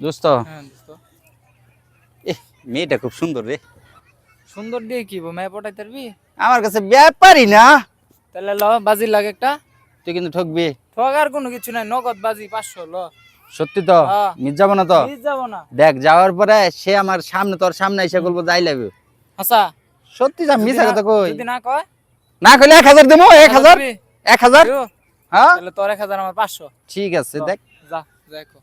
দোস্ত? হ্যাঁ এ মেয়েটা খুব সুন্দর রে। সুন্দর দিয়ে কি মেয়ে পটাই তারবি আমার কাছে ব্যাপারই না। তাহলে ল বাজি লাগে একটা। তুই কিন্তু ঠকবি। ঠগার কোনো কিছু নাই নগদ বাজি পাঁচশো ল। সত্যি তো? হ্যাঁ। মিস যাব না তো? যাব না। দেখ যাওয়ার পরে সে আমার সামনে তোর সামনে এসে বলব যাই লাগবে। হাসা সত্যি যা মিস কথা কই? যদি না কয়? না কইলে এক হাজার দেবো এক হাজার? হ্যাঁ? তাহলে তোর এক হাজার আমার পাঁচশো। ঠিক আছে দেখ। যা দেখো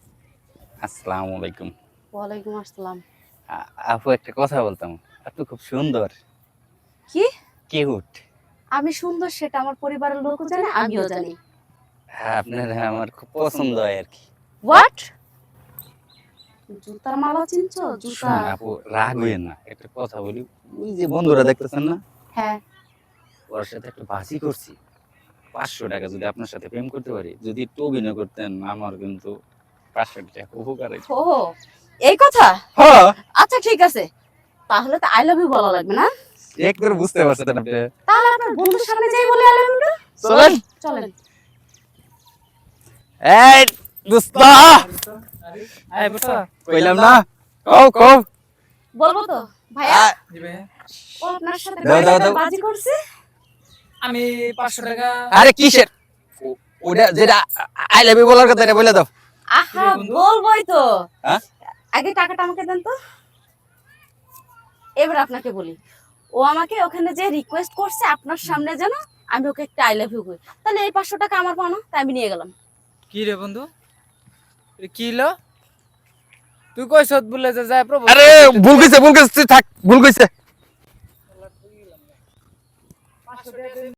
আসসালামু আলাইকুম ওয়ালাইকুম আসসালাম। আপু একটা কথা বলতাম আপনি খুব সুন্দর। কি? কিউট আমি সুন্দর সেটা আমার পরিবারের লোকও জানে আমিও জানি। আপনার আমার খুব পছন্দ হয় আর কি। হোয়াট জুতার মালা চিনছো? জুতা। আপু রাগ হইয়েন না একটা কথা বলি। ওই যে বন্ধুরা দেখতেছেন না? হ্যাঁ। ওর সাথে একটা বাজি করছি। পাঁচশো টাকা যদি আপনার সাথে প্রেম করতে পারি যদি একটু অভিনয় করতেন আমার কিন্তু পাঁচশো টাকা উপকার হইতো। ও এই কথা? হ্যাঁ। আচ্ছা ঠিক আছে। তাহলে তো আই লাভ ইউ বলা লাগবে না? এক করে বুঝতে পারছেন আপনি। তাহলে আপনার বন্ধুর সামনে যাই বলে আই লাভ ইউ চলেন। চলেন। এই দোস্ত! এই বুঝছ কইলাম না। কও কও। বলব তো ভাইয়া? ও আপনার সাথে দাও, দাও, দাও। বাজি করছে? আমি পাঁচশো টাকা আরে কিসের? ওটা যেটা আই লাভ ইউ বলার কথা এটা বলে দাও। আহা বলবোই তো। হ্যাঁ? আগে টাকাটা আমাকে দেন তো। এবার আপনাকে বলি ও আমাকে ওখানে যে রিকোয়েস্ট করছে আপনার সামনে যেন আমি ওকে একটা আই লাভ ইউ করি। তাহলে এই পাঁচশো টাকা আমার পাও না তাই আমি নিয়ে গেলাম। কি রে বন্ধু? কি লো? তুই কই সত বলে যে যায় প্রভু? আরে ভুল কইছে ভুল কইছে তুই থাক ভুল কইছে।